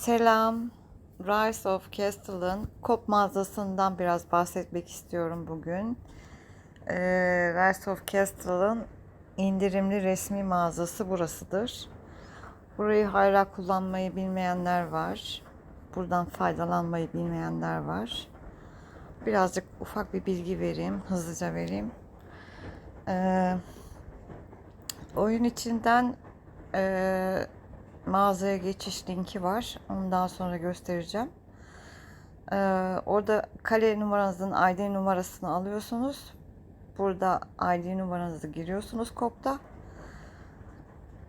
Selam. Rise of Castle'ın Kop mağazasından biraz bahsetmek istiyorum bugün. Ee, Rise of Castle'ın indirimli resmi mağazası burasıdır. Burayı hala kullanmayı bilmeyenler var. Buradan faydalanmayı bilmeyenler var. Birazcık ufak bir bilgi vereyim, hızlıca vereyim. Ee, oyun içinden e, mağazaya geçiş linki var. Ondan sonra göstereceğim. Ee, orada kale numaranızın ID numarasını alıyorsunuz. Burada ID numaranızı giriyorsunuz kopta.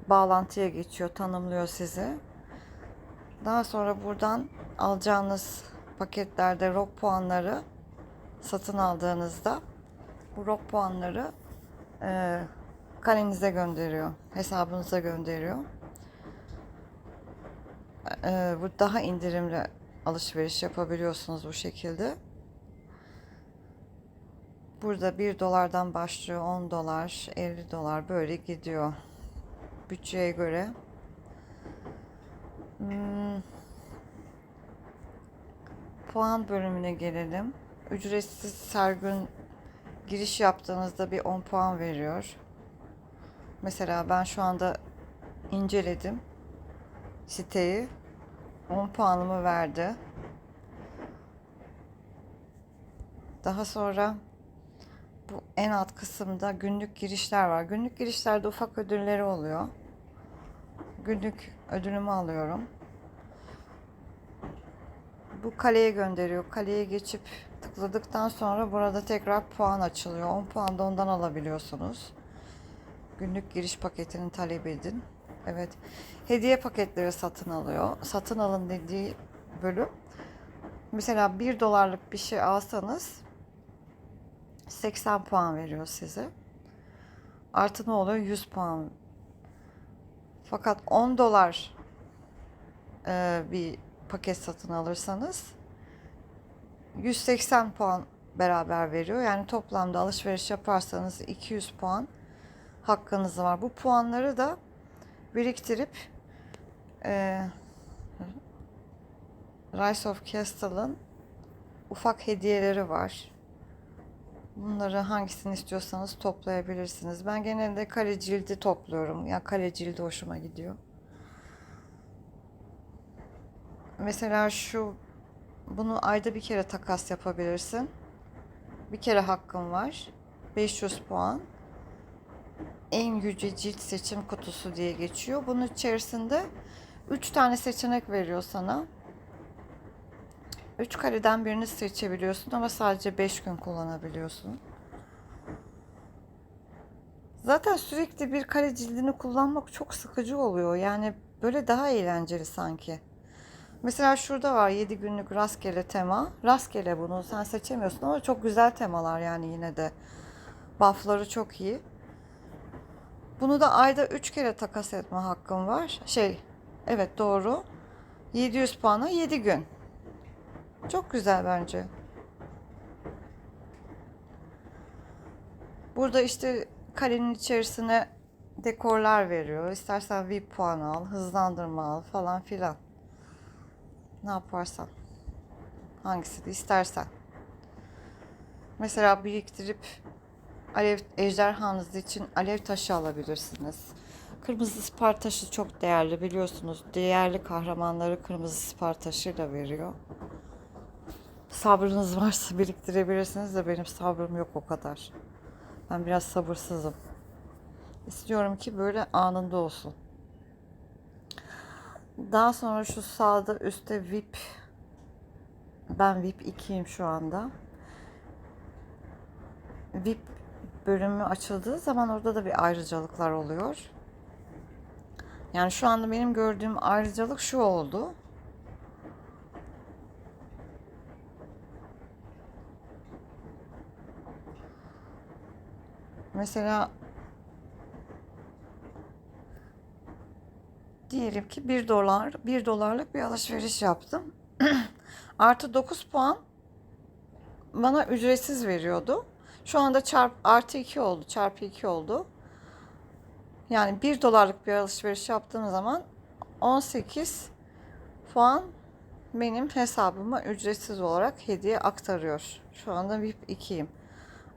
Bağlantıya geçiyor, tanımlıyor sizi. Daha sonra buradan alacağınız paketlerde ROG puanları satın aldığınızda bu ROG puanları e, kalenize gönderiyor, hesabınıza gönderiyor. Ee, bu daha indirimli alışveriş yapabiliyorsunuz bu şekilde. Burada 1 dolardan başlıyor 10 dolar 50 dolar böyle gidiyor bütçeye göre. Hmm. Puan bölümüne gelelim. Ücretsiz her gün giriş yaptığınızda bir 10 puan veriyor. Mesela ben şu anda inceledim siteyi. 10 puanımı verdi. Daha sonra bu en alt kısımda günlük girişler var. Günlük girişlerde ufak ödülleri oluyor. Günlük ödülümü alıyorum. Bu kaleye gönderiyor. Kaleye geçip tıkladıktan sonra burada tekrar puan açılıyor. 10 puan da ondan alabiliyorsunuz. Günlük giriş paketini talep edin. Evet. Hediye paketleri satın alıyor. Satın alın dediği bölüm. Mesela 1 dolarlık bir şey alsanız 80 puan veriyor size. Artı ne oluyor? 100 puan. Fakat 10 dolar e, bir paket satın alırsanız 180 puan beraber veriyor. Yani toplamda alışveriş yaparsanız 200 puan hakkınız var. Bu puanları da biriktirip e, Rise of Castle'ın ufak hediyeleri var. Bunları hangisini istiyorsanız toplayabilirsiniz. Ben genelde kare cildi topluyorum. Ya kare cildi hoşuma gidiyor. Mesela şu bunu ayda bir kere takas yapabilirsin. Bir kere hakkın var. 500 puan en yüce cilt seçim kutusu diye geçiyor. Bunun içerisinde 3 tane seçenek veriyor sana. 3 kareden birini seçebiliyorsun ama sadece 5 gün kullanabiliyorsun. Zaten sürekli bir kare cildini kullanmak çok sıkıcı oluyor. Yani böyle daha eğlenceli sanki. Mesela şurada var 7 günlük rastgele tema. Rastgele bunu sen seçemiyorsun ama çok güzel temalar yani yine de. Buff'ları çok iyi. Bunu da ayda 3 kere takas etme hakkım var. Şey, evet doğru. 700 puana 7 gün. Çok güzel bence. Burada işte kalenin içerisine dekorlar veriyor. İstersen VIP puan al, hızlandırma al falan filan. Ne yaparsan. Hangisini istersen. Mesela biriktirip alev ejderhanız için alev taşı alabilirsiniz. Kırmızı spar taşı çok değerli biliyorsunuz. Değerli kahramanları kırmızı spar taşıyla veriyor. Sabrınız varsa biriktirebilirsiniz de benim sabrım yok o kadar. Ben biraz sabırsızım. İstiyorum ki böyle anında olsun. Daha sonra şu sağda üstte VIP ben VIP 2'yim şu anda. VIP bölümü açıldığı zaman orada da bir ayrıcalıklar oluyor. Yani şu anda benim gördüğüm ayrıcalık şu oldu. Mesela diyelim ki 1 dolar 1 dolarlık bir alışveriş yaptım. Artı 9 puan bana ücretsiz veriyordu. Şu anda çarp artı 2 oldu. Çarpı 2 oldu. Yani 1 dolarlık bir alışveriş yaptığım zaman 18 puan benim hesabıma ücretsiz olarak hediye aktarıyor. Şu anda VIP 2'yim.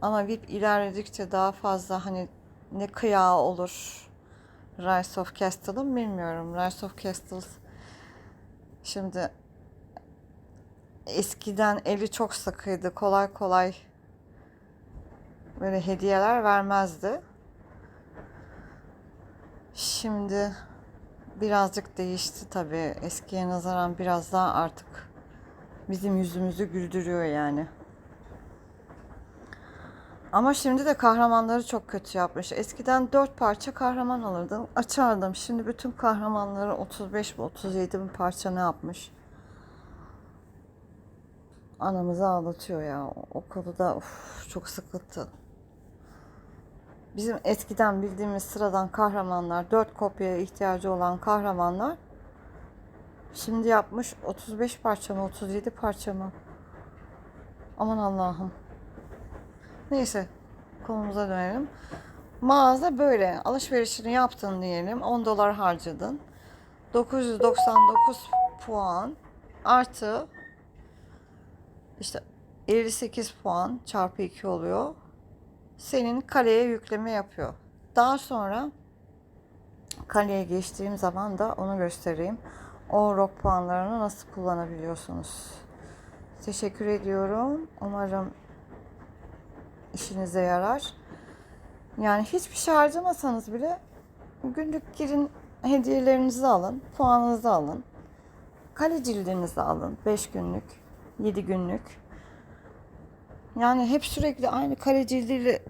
Ama VIP ilerledikçe daha fazla hani ne kıyağı olur Rise of Castle'ın bilmiyorum. Rise of Castle şimdi eskiden eli çok sıkıydı. Kolay kolay böyle hediyeler vermezdi. Şimdi birazcık değişti tabii. Eskiye nazaran biraz daha artık bizim yüzümüzü güldürüyor yani. Ama şimdi de kahramanları çok kötü yapmış. Eskiden 4 parça kahraman alırdım, açardım. Şimdi bütün kahramanları 35 mi 37 mi parça ne yapmış? Anamızı ağlatıyor ya. O konuda uf, çok sıkıntı. Bizim eskiden bildiğimiz sıradan kahramanlar, 4 kopyaya ihtiyacı olan kahramanlar şimdi yapmış 35 parça mı 37 parça mı? Aman Allah'ım. Neyse konumuza dönelim. Mağaza böyle alışverişini yaptın diyelim 10 dolar harcadın. 999 puan artı işte 58 puan çarpı 2 oluyor. Senin kaleye yükleme yapıyor. Daha sonra kaleye geçtiğim zaman da onu göstereyim. O rock puanlarını nasıl kullanabiliyorsunuz. Teşekkür ediyorum. Umarım işinize yarar. Yani hiçbir şey harcamasanız bile günlük girin hediyelerinizi alın, puanınızı alın. Kale cildinizi alın 5 günlük, 7 günlük. Yani hep sürekli aynı kale cildiyle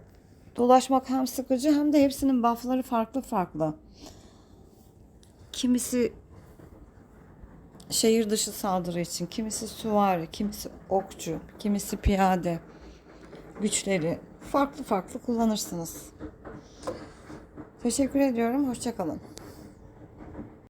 dolaşmak hem sıkıcı hem de hepsinin buffları farklı farklı. Kimisi şehir dışı saldırı için, kimisi süvari, kimisi okçu, kimisi piyade güçleri farklı farklı kullanırsınız. Teşekkür ediyorum. Hoşçakalın.